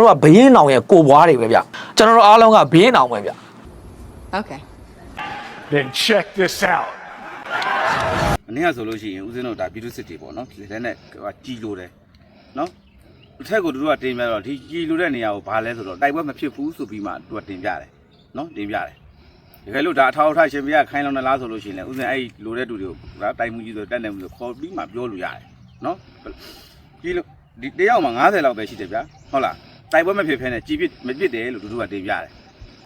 တို့ကဘယင်းနောင်ရဲ့ကိုဘွားတွေပဲဗျကျွန်တော်တို့အားလုံးကဘယင်းနောင်ပဲဗျ Okay. Then check this out. အနည်းကဆိုလို့ရှိရင်ဦးဇင်းတို့ဒါပြည်သူစစ်တွေပေါ့နော်လက်နဲ့ဟိုကြီးလို့တယ်နော်အထက်ကတို့ကတင်ပြတော့ဒီကြီးလို့တဲ့နေရာကိုဘာလဲဆိုတော့တိုက်ပွဲမဖြစ်ဘူးဆိုပြီးမှသူကတင်ပြတယ်နော်တင်ပြတယ်တကယ်လို့ဒါအထောက်အထားရှင်ပြခိုင်းလောင်းနေလားဆိုလို့ရှိရင်လည်းဦးဇင်းအဲ့လိုတဲ့တူတွေကိုဒါတိုက်မှုကြီးဆိုတက်နေမှုဆိုခေါ်ပြီးမှပြောလို့ရတယ်နော်ကြီးလို့ဒီတယောက်မှ90လောက်ပဲရှိတယ်ဗျာဟုတ်လား တိုက်ပွဲမဖြစ်ဖ ೇನೆ ကြီးပြစ်မပြစ်တယ်လို့တို့ကတင်ပြတယ်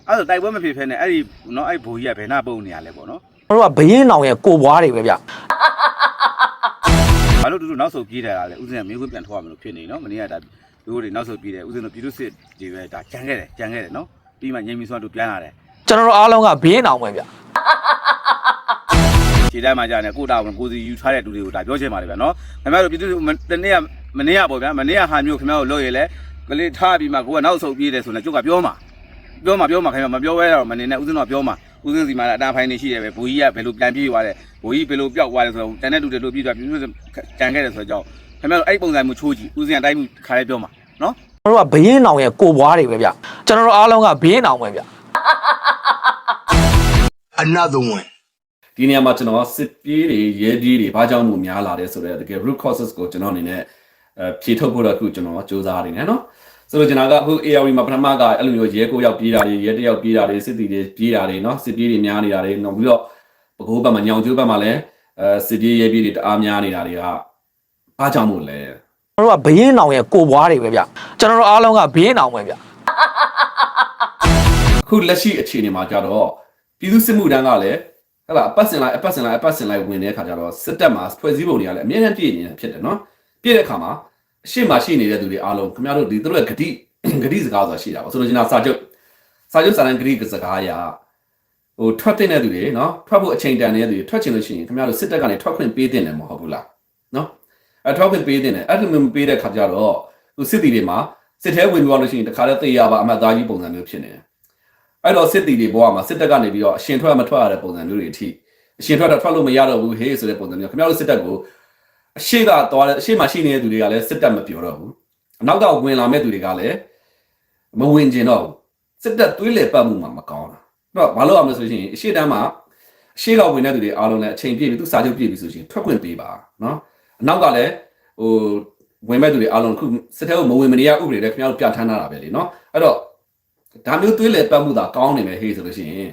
အဲ့ဒါတိုက်ပွဲမဖြစ်ဖ ೇನೆ အဲ့ဒီနော်အဲ့ဘိုးကြီးကဘယ်နှပုံနေရလဲပေါ့နော်ကျွန်တော်တို့ကဘယင်းနောင်ရဲ့ကိုဘွားတွေပဲဗျဘာလို့တူတူနောက်ဆုတ်ပြေးတယ်လားလဲဥစဉ်ကမျိုးခွန်းပြန်ထောက်ရမလို့ဖြစ်နေနော်မနေ့ကဒါလူတွေနောက်ဆုတ်ပြေးတယ်ဥစဉ်တို့ပြည်သူစစ်တွေပဲဒါကြံခဲ့တယ်ကြံခဲ့တယ်နော်ပြီးမှငိမ့်ပြီးဆိုတော့ပြန်လာတယ်ကျွန်တော်တို့အားလုံးကဘယင်းနောင်ပဲဗျခြေတိုင်းမှာကြာနေကိုတာဝင်ကိုစီယူထားတဲ့လူတွေကိုဒါပြောချင်ပါတယ်ဗျာနော်ခင်ဗျားတို့ပြည်သူတနေ့ကမနေ့ကပေါ့ဗျာမနေ့ကဟာမျိုးခင်ဗျားတို့လုပ်ရလဲ ကလေးထားပြီးမှကိုကနောက်ဆုတ်ပြေးတယ်ဆိုရင်ကျုပ်ကပြောမှာပြောမှာပြောမှာခင်ဗျာမပြောဘဲတော့မနေနဲ့ဥစဉ်တော့ပြောမှာဥစဉ်စီမှာအတားဖိုင်းနေရှိတယ်ပဲဘူကြီးကဘယ်လိုပြန်ပြေးသွားတယ်ဘူကြီးဘယ်လိုပျောက်သွားတယ်ဆိုတော့တန်တဲ့လူတွေလို့ပြေးသွားပြည်သူကြံခဲ့တယ်ဆိုတော့ကြောင့်ခင်ဗျားတို့အဲ့ပုံစံမျိုးချိုးကြည့်ဥစဉ်ကတိုင်းမှုခါရဲပြောမှာနော်ကျွန်တော်တို့ကဘယင်းနောင်ရဲ့ကိုဘွားတွေပဲဗျကျွန်တော်တို့အားလုံးကဘယင်းနောင်ပဲဗျ Another one. ဒီနေရာမှာကျွန်တော်စစ်ပြေးတွေရဲပြေးတွေဘာကြောင့်မို့များလာတယ်ဆိုတော့တကယ် root causes ကိုကျွန်တော်အနေနဲ့အဲ ဖြေထုတ်ဖို့တော့အခုကျွန်တော်စူးစမ်းနေတယ်နော်ဆိုတော့ကျွန်တော်ကအခု ARV မှာပထမကအဲ့လိုမျိုးရဲကိုရောက်ပြေးတာတွေရဲတယောက်ပြေးတာတွေစစ်တီတွေပြေးတာတွေနော်စစ်ပြေးတွေများနေတာတွေနောက်ပြီးတော့ပကိုးဘက်မှာညောင်ကျိုးဘက်မှာလည်းအဲစစ်ပြေးရဲပြေးတွေတအားများနေတာတွေကဘာကြောင့်မို့လဲကျွန်တော်တို့ကဘယင်းနောင်ရဲ့ကိုဘွားတွေပဲဗျကျွန်တော်တို့အားလုံးကဘယင်းနောင်ပဲဗျအခုလက်ရှိအခြေအနေမှာကြတော့ပြည်သူစစ်မှုတန်းကလည်းဟဲ့လားအပတ်စင်လိုက်အပတ်စင်လိုက်အပတ်စင်လိုက်ဝင်တဲ့အခါကျတော့စစ်တပ်မှာဖွဲ့စည်းပုံတွေကလည်းအမြဲတမ်းပြည့်နေတာဖြစ်တယ်နော် ပြည့်တဲ့အခါမှာအရှိမရှိနေတဲ့သူတွေအားလုံးခင်ဗျားတို့ဒီသူတို့ရဲ့ဂတိဂတိစကားဆိုတာရှိတာပါဆိုတော့ကျွန်တော်စာချုပ်စာချုပ်စာတမ်းဂတိစကားအရာဟိုထွက်တဲ့သူတွေနော်ထွက်ဖို့အချိန်တန်နေတဲ့သူတွေထွက်ချင်လို့ရှိရင်ခင်ဗျားတို့စစ်တပ်ကနေထွက်ခွင့်ပေးတင်တယ်မဟုတ်ဘူးလားနော်အဲထွက်ခွင့်ပေးတင်တယ်အဲ့လိုမျိုးမပေးတဲ့အခါကျတော့သူစစ်တီတွေမှာစစ်ထဲဝင်သွားလို့ရှိရင်တခါတည်းသေရပါအမှတ်သားကြီးပုံစံမျိုးဖြစ်နေတယ်အဲ့တော့စစ်တီတွေဘဝမှာစစ်တပ်ကနေပြီးတော့အရှင်ထွက်မထွက်ရတဲ့ပုံစံမျိုးတွေအထိအရှင်ထွက်တော့ထွက်လို့မရတော့ဘူးဟေးဆိုတဲ့ပုံစံမျိုးခင်ဗျားတို့စစ်တပ်ကို အရှိကသွားတဲ့အရှိမှရှိနေတဲ့သူတွေကလည်းစစ်တပ်မပြောတော့ဘူးအနောက်ကဝင်လာမဲ့သူတွေကလည်းမဝင်ကျင်တော့ဘူးစစ်တပ်သွေးလေပတ်မှုမှာမကောင်းတာအဲ့တော့ဘာလို့အောင်လဲဆိုရင်အရှိတန်းမှာအရှိကဝင်တဲ့သူတွေအားလုံးလည်းအချိန်ပြည့်ပြီသူစာချုပ်ပြည့်ပြီဆိုရင်ထွက်ခွင့်ပေးပါနော်အနောက်ကလည်းဟိုဝင်မဲ့သူတွေအားလုံးခုစစ်တပ်ကိုမဝင်မနေရဥပဒေလည်းခင်ဗျားတို့ပြဋ္ဌာန်းထားတာပဲလေနော်အဲ့တော့ဒါမျိုးသွေးလေပတ်မှုသာကောင်းနေမယ်ဟေးဆိုလို့ရှိရင်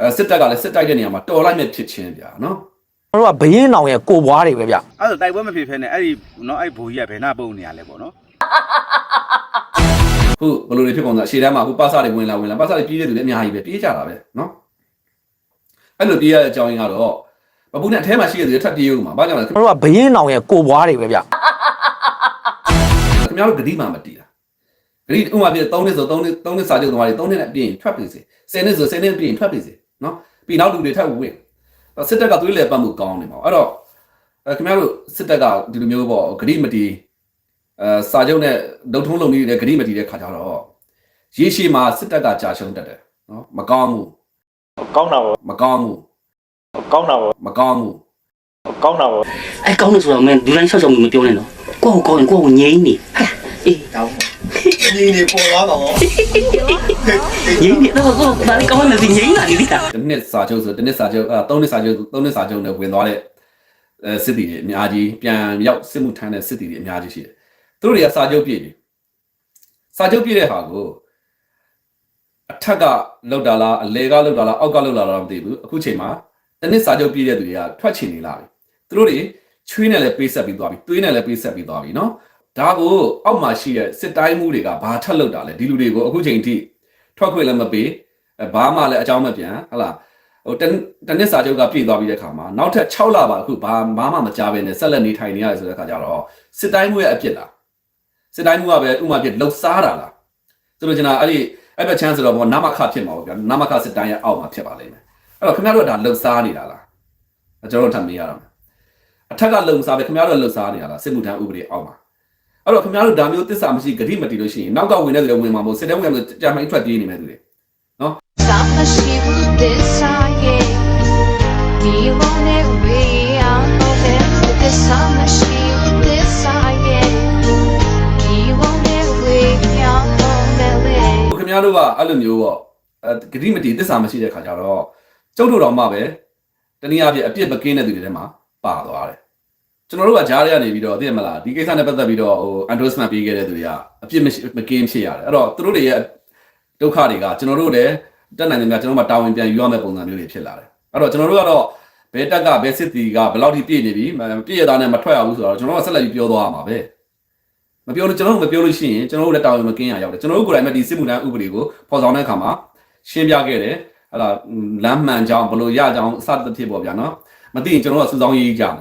အဲစစ်တပ်ကလည်းစစ်တိုက်တဲ့နေရာမှာတော်လိုက်မဲ့ဖြစ်ချင်းဗျာနော်ကျွန် တော်တို့ကဘယင်းနောင်ရဲ့ကိုဘွားတွေပဲဗျအဲ့ဒါတိုက်ပွဲမဖြစ်ဖ ೇನೆ အဲ့ဒီနော်အဲ့ဘိုးကြီးကဘယ်နှပုံနေရလဲပေါ့နော်ခုဘယ်လိုတွေဖြစ်ကုန်လဲအရှေ့တန်းမှာခုပါစာတွေဝင်လာဝင်လာပါစာတွေပြေးတဲ့သူတွေအများကြီးပဲပြေးကြတာပဲနော်အဲ့လိုပြေးရတဲ့အကြောင်းရင်းကတော့ဘပူနဲ့အထဲမှာရှိတဲ့သူတွေထပ်ပြေးဦးမှာဘာကြောင့်လဲခင်ကျွန်တော်တို့ကဘယင်းနောင်ရဲ့ကိုဘွားတွေပဲဗျဗျားတို့ဂတိမှမတီးတာဂတိဥမာပြ3နှစ်ဆို3နှစ်3နှစ်စာချုပ်သမားတွေ3နှစ်နဲ့ပြင်ထွက်ပြီစေ10နှစ်ဆို10နှစ်ပြင်ထွက်ပြီစေနော်ပြီးနောက်လူတွေထပ်ဝင် စစ်တပ်ကသွေးလေပတ်မှုကောင်းနေမှာအဲ့တော့အဲခင်ဗျားတို့စစ်တပ်ကဒီလိုမျိုးပေါ့ဂတိမတီးအဲစာချုပ်နဲ့ဒုတ်ထုံးလုံနေတဲ့ဂရိမတီတဲ့ခါကြတော့ရေရှည်မှာစစ်တပ်ကကြာရှုံးတတ်တယ်နော်မကောင်းဘူးကောင်းတာပေါ့မကောင်းဘူးကောင်းတာပေါ့မကောင်းဘူးကောင်းတာပေါ့အဲကောင်းလို့ဆိုတော့မင်းဒူလိုင်းဆောက်ရှောက်မှုမပြောနဲ့နော်ကိုယ့်ကိုယ်ကိုယ်ကိုယ်ကိုငြိမ်းနေဟာအေးတောင်း ညီနေပေါ်သွားပါတော့ရင်းနေတော့ကိုဘာလဲကောင်းနေစီငိမ့်လာနေလိတာတစ်နှစ်စာချုပ်ဆိုတစ်နှစ်စာချုပ်အဲသုံးနှစ်စာချုပ်သုံးနှစ်စာချုပ်နဲ့ဝင်သွားတဲ့အဲစစ်တီတွေအများကြီးပြန်ရောက်စစ်မှုထမ်းတဲ့စစ်တီတွေအများကြီးရှိတယ်သူတို့တွေကစာချုပ်ပြည့်ပြီစာချုပ်ပြည့်တဲ့ဟာကိုအထက်ကလောက်တာလားအလဲကလောက်တာလားအောက်ကလောက်တာလားမသိဘူးအခုချိန်မှာတစ်နှစ်စာချုပ်ပြည့်တဲ့သူတွေကထွက်ချင်နေလာပြီသူတို့တွေချွေးနဲ့လည်းပေးဆက်ပြီးသွားပြီသွေးနဲ့လည်းပေးဆက်ပြီးသွားပြီเนาะ ဒါကိုအောက်မှာရှိတဲ့စစ်တိုင်းမှုတွေကဘာထက်လောက်တာလဲဒီလူတွေကိုအခုချိန်ထိထွက်ခွင့်လည်းမပေးအဲဘာမှလည်းအကြောင်းမပြန်ဟဟလားဟိုတနတနစ်စာချုပ်ကပြည့်သွားပြီးတဲ့ခါမှာနောက်ထပ်6လပါအခုဘာဘာမှမကြားဘဲနဲ့ဆက်လက်နေထိုင်နေရတယ်ဆိုတဲ့ခါကျတော့စစ်တိုင်းမှုရဲ့အဖြစ်လားစစ်တိုင်းမှုကပဲဥမာပြလှုပ်ရှားတာလားဆိုတော့ကျွန်တော်အဲ့ဒီအဲ့ဘက်ချမ်းဆိုတော့ဘောနမခဖြစ်မှာပေါ့ဗျာနမခစစ်တိုင်းရဲ့အောက်မှာဖြစ်ပါလိမ့်မယ်အဲ့တော့ခင်ဗျားတို့ကဒါလှုပ်ရှားနေတာလားအဲ့ကျွန်တော်တို့ထပ်မေးရတော့မယ်အထက်ကလှုပ်ရှားပဲခင်ဗျားတို့လှုပ်ရှားနေတာလားစစ်မှုထမ်းဥပဒေအောက်မှာ အဲ့တော့ခင်ဗျားတို့ဒါမျိုးတစ္ဆာမရှိဂတိမတီလို့ရှိရင်နောက်ကဝင်တဲ့လူတွေဝင်မှာမဟုတ်စစ်တဲဝင်မှာကြာမှန်ထွက်ပြေးနေမယ်သူတွေ Summer she will decide Do you want it real? The summer she will decide Do you want it real? များတို့ကအဲ့လိုမျိုးပေါ့အဲဂတိမတီတစ္ဆာမရှိတဲ့ခါကျတော့ကျုပ်တို့တော်မှပဲတနည်းအားဖြင့်အပြစ်မကင်းတဲ့သူတွေထဲမှာပါသွားတယ် ကျွန်တော်တို့ကကြားရနေပြီးတော့သိရမလားဒီကိစ္စနဲ့ပတ်သက်ပြီးတော့ဟို endorsement ပေးခဲ့တဲ့သူတွေကအပြစ်မရှိမကင်းဖြစ်ရတယ်အဲ့တော့သူတို့တွေရဲ့ဒုက္ခတွေကကျွန်တော်တို့လည်းတက်နိုင်တယ်များကျွန်တော်တို့မှတာဝန်ပြန်ယူရမယ့်ပုံစံမျိုးတွေဖြစ်လာတယ်အဲ့တော့ကျွန်တော်တို့ကတော့ဘယ်တက်ကဘယ်စစ်တီကဘယ်လောက်ထိပြည့်နေပြီမပြည့်ရသားနဲ့မထွက်ရဘူးဆိုတော့ကျွန်တော်တို့ကဆက်လက်ပြီးပြောသွားရမှာပဲမပြောလို့ကျွန်တော်တို့မပြောလို့ရှိရင်ကျွန်တော်တို့လည်းတာဝန်မကင်းရရောက်တယ်ကျွန်တော်တို့ကိုယ်တိုင်မှဒီစစ်မှုထမ်းဥပဒေကိုပေါ်ဆောင်တဲ့အခါမှာရှင်းပြခဲ့တယ်ဟလာလမ်းမှန်ကြောင်းဘလို့ရကြောင်းအစတစ်ဖြစ်ပေါ့ဗျာနော်မ သိရင်ကျွန်တော်တို့ကစူဆောင်းရေးကြမယ်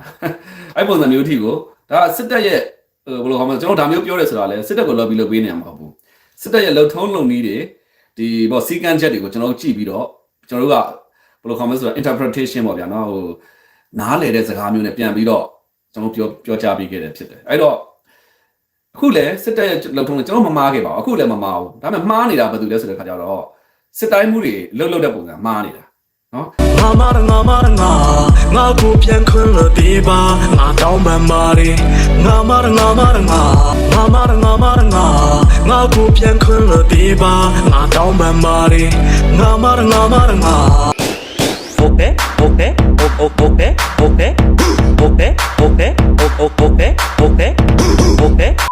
အဲ့ပုံစံမျိုးအထိကိုဒါစစ်တပ်ရဲ့ဘယ်လိုခေါ်မလဲကျွန်တော်ဒါမျိုးပြောရဲဆိုတာလဲစစ်တပ်ကို lobby လုပ်ပေးနေမှာမဟုတ်ဘူးစစ်တပ်ရဲ့လုံထုံးလုံနည်းတွေဒီပေါ့စီကန်းချက်တွေကိုကျွန်တော်တို့ကြည့်ပြီးတော့ကျွန်တော်တို့ကဘယ်လိုခေါ်မလဲဆိုတာ interpretation ပေါ့ဗျာနော်ဟိုနားလေတဲ့စကားမျိုးနဲ့ပြန်ပြီးတော့ကျွန်တော်ပြောပြောကြားပေးခဲ့တယ်ဖြစ်တယ်အဲ့တော့အခုလည်းစစ်တပ်ရဲ့လုံထုံးလည်းကျွန်တော်မမားခဲ့ပါဘူးအခုလည်းမမားဘူးဒါပေမဲ့မှားနေတာဘာလို့လဲဆိုတဲ့ခါကျတော့စစ်တိုင်းမှုတွေလှုပ်လှုပ်တဲ့ပုံစံမှားနေတာ နော်ငါမရငါမရငါငါကိုပြန်ခွင့်လို့ဒီပါငါတောင်းပန်ပါလေငါမရငါမရငါငါမရငါမရငါငါကိုပြန်ခွင့်လို့ဒီပါငါတောင်းပန်ပါလေငါမရငါမရငါ Okay, okay, okay, okay, okay, okay, okay, okay, okay, okay, okay,